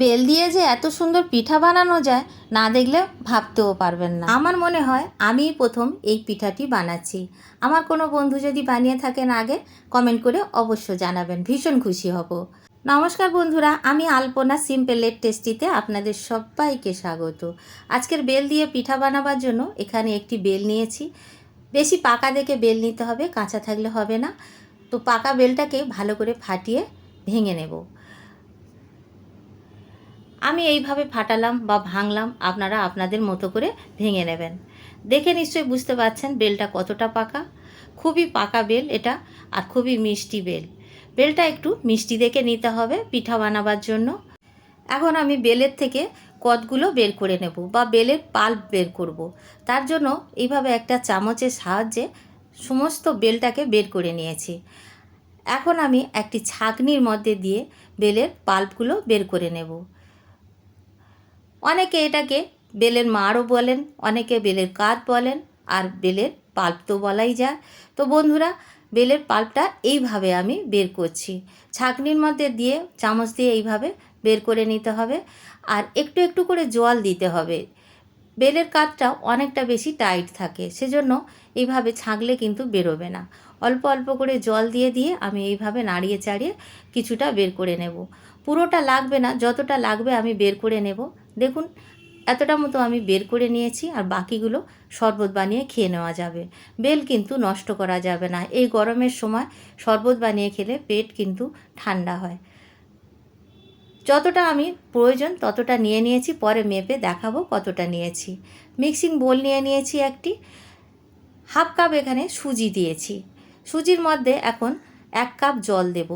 Bell দিয়ে যে এত সুন্দর পিঠা বানানো যায়, না দেখলে ভাবতেও পারবেন না। আমার মনে হয় আমিই প্রথম এই পিঠাটি বানাচ্ছি। আমার কোনো বন্ধু যদি বানিয়ে থাকেন আগে, কমেন্ট করে অবশ্য জানাবেন। ভীষণ খুশি হব। নমস্কার বন্ধুরা, আমি আলপনা সিম্পলের টেস্টিতে আপনাদের সবাইকে স্বাগত। আজকের বেল দিয়ে পিঠা বানাবার জন্য এখানে একটি বেল নিয়েছি। বেশি পাকা দেখে বেল নিতে হবে, কাঁচা থাকলে হবে না। তো পাকা বেলটাকে ভালো করে ফাটিয়ে ভেঙে নেব। আমি এইভাবে ফাটালাম বা ভাঙলাম, আপনারা আপনাদের মতো করে ভেঙে নেবেন। দেখে নিশ্চয়ই বুঝতে পারছেন বেলটা কতটা পাকা। খুবই পাকা বেল এটা আর খুবই মিষ্টি বেল। বেলটা একটু মিষ্টি দেখে নিতে হবে পিঠা বানাবার জন্য। এখন আমি বেলের থেকে কদগুলো বের করে নেব বা বেলের পাল্প বের করব। তার জন্য এইভাবে একটা চামচের সাহায্যে সমস্ত বেলটাকে বের করে নিয়েছি। এখন আমি একটি ছাঁকনির মধ্যে দিয়ে বেলের পাল্পগুলো বের করে নেব। অনেকে এটাকে বেলের মাড়ও বলেন, অনেকে বেলের কাঠ বলেন, আর বেলের পাল্প তো বলাই যায়। তো বন্ধুরা, বেলের পাল্পটা এইভাবে আমি বের করছি। ছাঁকনির মধ্যে দিয়ে, চামচ দিয়ে এইভাবে বের করে নিতে হবে। আর একটু একটু করে জল দিতে হবে। বেলের কাঠটা অনেকটা বেশি টাইট থাকে, সেজন্য এইভাবে ছাঁকলে কিন্তু বেরোবে না। অল্প অল্প করে জল দিয়ে দিয়ে আমি এইভাবে নাড়িয়ে চাড়িয়ে কিছুটা বের করে নেব। পুরোটা লাগবে না, যতটা লাগবে আমি বের করে নেব। দেখুন, এতটা মতো আমি বের করে নিয়েছি আর বাকিগুলো শরবত বানিয়ে খেয়ে নেওয়া যাবে। বেল কিন্তু নষ্ট করা যাবে না। এই গরমের সময় শরবত বানিয়ে খেলে পেট কিন্তু ঠান্ডা হয়। যতটা আমি প্রয়োজন ততটা নিয়ে নিয়েছি, পরে মেপে দেখাবো কতটা নিয়েছি। মিক্সিং বোল নিয়ে নিয়েছি একটি। হাফ কাপ এখানে সুজি দিয়েছি। সুজির মধ্যে এখন এক কাপ জল দেব।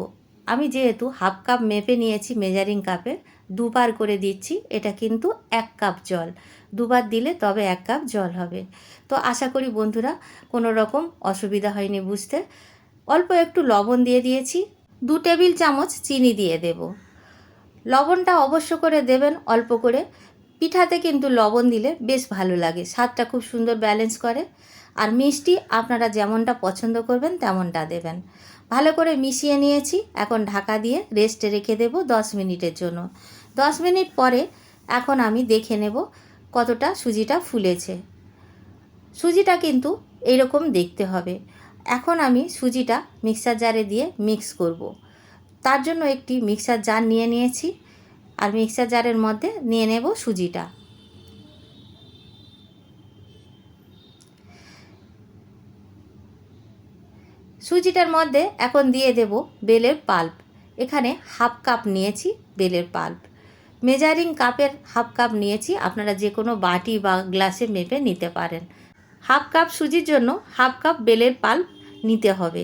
আমি যেহেতু হাফ কাপ মেপে নিয়েছি মেজারিং কাপে, দুবার করে দিচ্ছি, এটা কিন্তু এক কাপ জল। দুবার দিলে তবে এক কাপ জল হবে। তো আশা করি বন্ধুরা, কোনো রকম অসুবিধা হয়নি বুঝতে। অল্প একটু লবণ দিয়ে দিয়েছি, দু টেবিল চামচ চিনি দিয়ে দেব। লবণটা অবশ্য করে দেবেন অল্প করে। পিঠাতে কিন্তু লবণ দিলে বেশ ভালো লাগে, স্বাদটা খুব সুন্দর ব্যালেন্স করে। আর মিষ্টি আপনারা যেমনটা পছন্দ করবেন, তেমনটা দেবেন। ভালো করে মিশিয়ে নিয়েছি। এখন ঢাকা দিয়ে রেস্টে রেখে দেব দশ মিনিটের জন্য। দশ মিনিট পরে এখন আমি দেখে নেব কতটা সুজিটা ফুলেছে। সুজিটা কিন্তু এইরকম দেখতে হবে। এখন আমি সুজিটা মিক্সার জারে দিয়ে মিক্স করব। তার জন্য একটি মিক্সার জার নিয়ে নিয়েছি। আর মিক্সার জারের মধ্যে নিয়ে নেব সুজিটা। সুজিটার মধ্যে এখন দিয়ে দেব বেলের পাল্প। এখানে হাফ কাপ নিয়েছি বেলের পাল্প। মেজারিং কাপের হাফ কাপ নিয়েছি, আপনারা যে কোনো বাটি বা গ্লাসে মেপে নিতে পারেন। হাফ কাপ সুজির জন্য হাফ কাপ বেলের পাল্প নিতে হবে।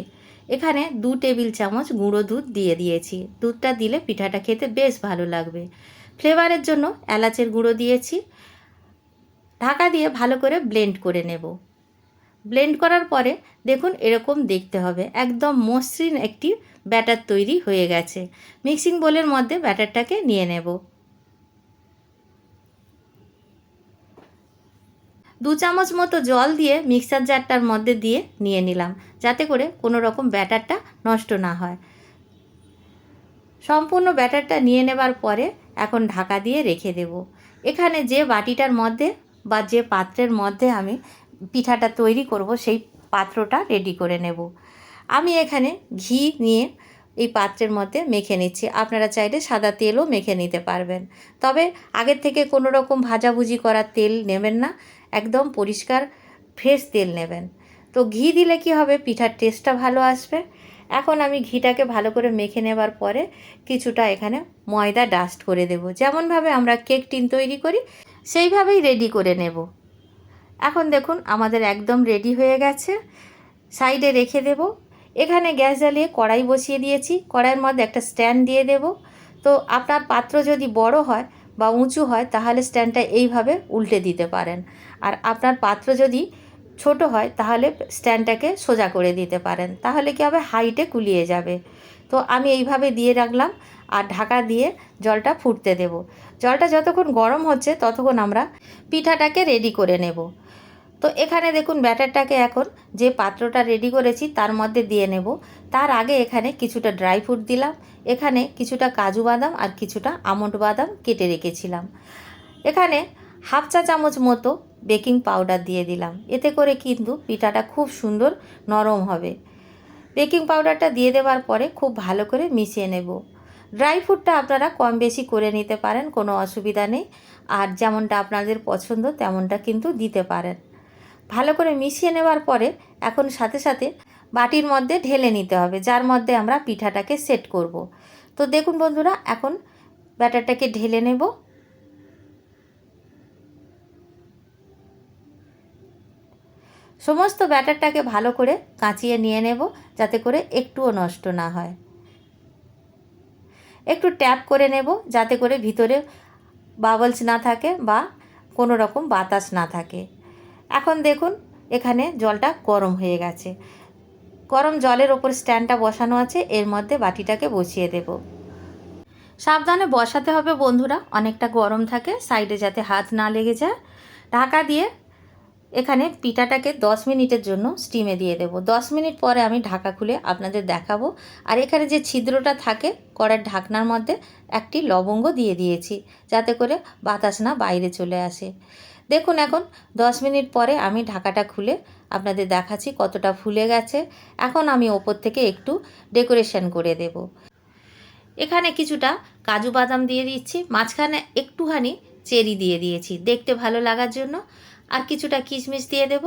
এখানে দু টেবিল চামচ গুঁড়ো দুধ দিয়ে দিয়েছি। দুধটা দিলে পিঠাটা খেতে বেশ ভালো লাগবে। ফ্লেভারের জন্য এলাচের গুঁড়ো দিয়েছি। ঢাকা দিয়ে ভালো করে ব্লেন্ড করে নেব। ব্লেন্ড করার পরে দেখুন এরকম দেখতে হবে। একদম মসৃণ একটি ব্যাটার তৈরি হয়ে গেছে। মিক্সিং বোলের মধ্যে ব্যাটারটাকে নিয়ে নেব। দু চামচ মতো জল দিয়ে মিক্সার জারটার মধ্যে দিয়ে নিয়ে নিলাম, যাতে করে কোনো রকম ব্যাটারটা নষ্ট না হয়। সম্পূর্ণ ব্যাটারটা নিয়ে নেবার পরে এখন ঢাকা দিয়ে রেখে দেব। এখানে যে বাটিটার মধ্যে বা যে পাত্রের মধ্যে আমি পিঠাটা তৈরি করব, সেই পাত্রটা রেডি করে নেব। আমি এখানে ঘি নিয়ে এই পাত্রের মধ্যে মেখে নিচ্ছি। আপনারা চাইলে সাদা তেলও মেখে নিতে পারবেন। তবে আগের থেকে কোনো রকম ভাজাভুজি করা তেল নেবেন না, একদম পরিষ্কার ফ্রেশ তেল নেবেন। তো ঘি দিলে কি হবে? পিঠার টেস্টটা ভালো আসবে। এখন আমি ঘিটাকে ভালো করে মেখে নেবার পরে কিছুটা এখানে ময়দা ডাস্ট করে দেব। যেমনভাবে আমরা কেক টিন তৈরি করি, সেইভাবেই রেডি করে নেব। এখন দেখুন আমাদের একদম রেডি হয়ে গেছে। সাইডে রেখে দেব। এখানে গ্যাস জ্বালিয়ে কড়াই বসিয়ে দিয়েছি। কড়াইয়ের মধ্যে একটা স্ট্যান্ড দিয়ে দেব। তো আপনার পাত্র যদি বড় হয় বা উঁচু হয়, তাহলে স্ট্যান্ডটা এইভাবে উল্টে দিতে পারেন। আর আপনার পাত্র যদি ছোট হয়, তাহলে স্ট্যান্ডটাকে সোজা করে দিতে পারেন। তাহলে কি হবে? হাইটে কুলিয়ে যাবে। তো আমি এইভাবে দিয়ে রাখলাম আর ঢাকা দিয়ে জলটা ফুটতে দেব। জলটা যতক্ষণ গরম হচ্ছে, ততক্ষণ আমরা পিঠাটাকে রেডি করে নেব। তো এখানে দেখুন ব্যাটারটাকে এখন যে পাত্রটা রেডি করেছি তার মধ্যে দিয়ে নেব। তার আগে এখানে কিছুটা ড্রাই ফ্রুট দিলাম, এখানে কিছুটা কাজু বাদাম আর কিছুটা আমন্ড বাদাম কেটে রেখেছিলাম। এখানে হাফ চা চামচ মতো বেকিং পাউডার দিয়ে দিলাম। এতে করে কিন্তু পিঠাটা খুব সুন্দর নরম হবে। বেকিং পাউডারটা দিয়ে দেওয়ার পরে খুব ভালো করে মিশিয়ে নেব। ড্রাই ফ্রুটটা আপনারা কম বেশি করে নিতে পারেন, কোনো অসুবিধা নেই। আর যেমনটা আপনাদের পছন্দ, তেমনটা কিন্তু দিতে পারেন। ভালো করে মিশিয়ে নেওয়ার পরে এখন সাথে সাথে বাটির মধ্যে ঢেলে নিতে হবে, যার মধ্যে আমরা পিঠাটাকে সেট করব। তো দেখুন বন্ধুরা, এখন ব্যাটারটাকে ঢেলে নেব। সমস্ত ব্যাটারটাকে ভালো করে কাঁচিয়ে নিয়ে নেব, যাতে করে একটুও নষ্ট না হয়। একটু ট্যাপ করে নেব, যাতে করে ভিতরে বাবলস না থাকে বা কোনো রকম বাতাস না থাকে। এখন দেখুন, এখানে জলটা গরম হয়ে গেছে। গরম জলের ওপর স্ট্যান্ডটা বসানো আছে, এর মধ্যে বাটিটাকে বসিয়ে দেব। সাবধানে বসাতে হবে বন্ধুরা, অনেকটা গরম থাকে, সাইডে যাতে হাত না লেগে যায়। ঢাকা দিয়ে এখানে পিঠাটাকে দশ মিনিটের জন্য স্টিমে দিয়ে দেবো। দশ মিনিট পরে আমি ঢাকা খুলে আপনাদের দেখাবো। আর এখানে যে ছিদ্রটা থাকে, কড়ার ঢাকনার মধ্যে একটি লবঙ্গ দিয়ে দিয়েছি, যাতে করে বাতাস না বাইরে চলে আসে। দেখুন এখন, দশ মিনিট পরে আমি ঢাকাটা খুলে আপনাদের দেখাচ্ছি কতটা ফুলে গেছে। এখন আমি ওপর থেকে একটু ডেকোরেশন করে দেব। এখানে কিছুটা কাজু বাদাম দিয়ে দিচ্ছি, মাঝখানে একটুখানি চেরি দিয়ে দিয়েছি, দেখতে ভালো লাগার জন্য। আর কিছুটা কিশমিশ দিয়ে দেব।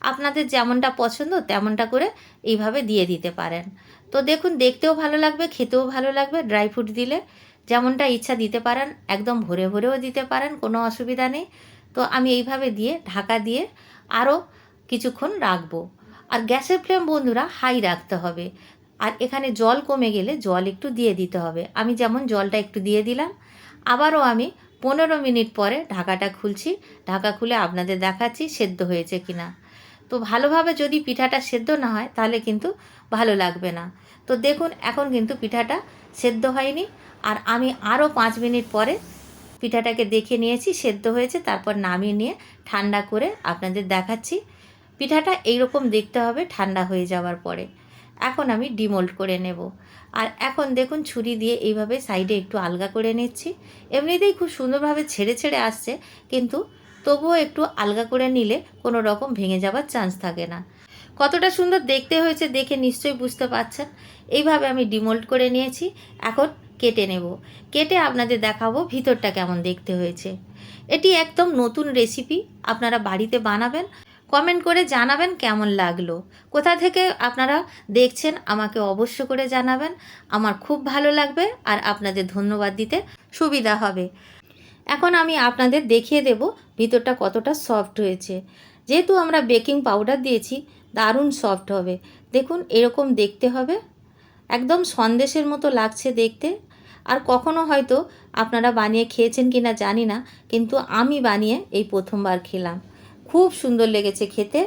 আপনাদের যেমনটা পছন্দ তেমনটা করে এইভাবে দিয়ে দিতে পারেন। তো দেখুন, দেখতেও ভালো লাগবে, খেতেও ভালো লাগবে, ড্রাই ফ্রুট দিলে যেমনটা ইচ্ছা দিতে পারেন, একদম ভরে ভরেও দিতে পারেন, কোনো অসুবিধা নেই। তো আমি এইভাবে দিয়ে ঢাকা দিয়ে আরও কিছুক্ষণ রাখব। আর গ্যাসের ফ্লেম বন্ধুরা হাই রাখতে হবে। আর এখানে জল কমে গেলে জল একটু দিয়ে দিতে হবে। আমি যেমন জলটা একটু দিয়ে দিলাম, আবারও আমি পনেরো মিনিট পরে ঢাকাটা খুলছি। ঢাকা খুলে আপনাদের দেখাচ্ছি সেদ্ধ হয়েছে কি না তো ভালোভাবে যদি পিঠাটা সেদ্ধ না হয়, তাহলে কিন্তু ভালো লাগবে না। তো দেখুন, এখন কিন্তু পিঠাটা সেদ্ধ হয়নি। আর আমি আরও পাঁচ মিনিট পরে পিঠাটাকে দেখে নিয়েছি, সেদ্ধ হয়েছে, তারপর নামিয়ে নিয়ে ঠান্ডা করে আপনাদের দেখাচ্ছি। পিঠাটা এইরকম দেখতে হবে, ঠান্ডা হয়ে যাওয়ার পরে। এখন আমি ডিমোল্ড করে নেব। আর এখন দেখুন, ছুরি দিয়ে এইভাবে সাইডে একটু আলগা করে নিচ্ছি। এমনিতেই খুব সুন্দরভাবে ছেড়ে ছেড়ে আসছে, কিন্তু তবুও একটু আলগা করে নিলে কোনো রকম ভেঙে যাওয়ার চান্স থাকে না। কতটা সুন্দর দেখতে হয়েছে দেখে নিশ্চয়ই বুঝতে পারছেন। এইভাবে আমি ডিমোল্ড করে নিয়েছি। এখন কেটে নেব। কেটে আপনাদের দেখাবো ভিতরটা কেমন দেখতে হয়েছে। এটি একদম নতুন রেসিপি আপনারা বাড়িতে বানাবেন। কমেন্ট করে জানাবেন কেমন লাগল। কোথা থেকে আপনারা দেখছেন আমাকে অবশ্য করে জানাবেন। আমার খুব ভালো লাগবে আর আপনাদের ধন্যবাদ দিতে সুবিধা হবে। এখন আমি আপনাদের দেখিয়ে দেব ভিতরটা কতটা সফট হয়েছে। যেহেতু আমরা বেকিং পাউডার দিয়েছি, দারুণ সফট হবে। দেখুন, এরকম দেখতে হবে। একদম সন্দেশের মতো লাগছে দেখতে। আর কখনো হয়তো আপনারা বানিয়ে খেয়েছেন কি না জানি না, কিন্তু আমি বানিয়ে এই প্রথমবার খেলাম। খুব সুন্দর লেগেছে খেতে।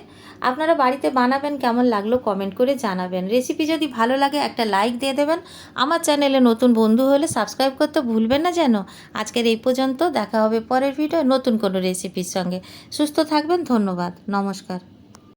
আপনারা বাড়িতে বানাবেন, কেমন লাগল কমেন্ট করে জানাবেন। রেসিপি যদি ভালো লাগে, একটা লাইক দিয়ে দেবেন। আমার চ্যানেলে নতুন বন্ধু হলে সাবস্ক্রাইব করতে ভুলবেন না যেন। আজকের এই পর্যন্ত, দেখা হবে পরের ভিডিও নতুন কোনো রেসিপির সঙ্গে। সুস্থ থাকবেন, ধন্যবাদ। নমস্কার।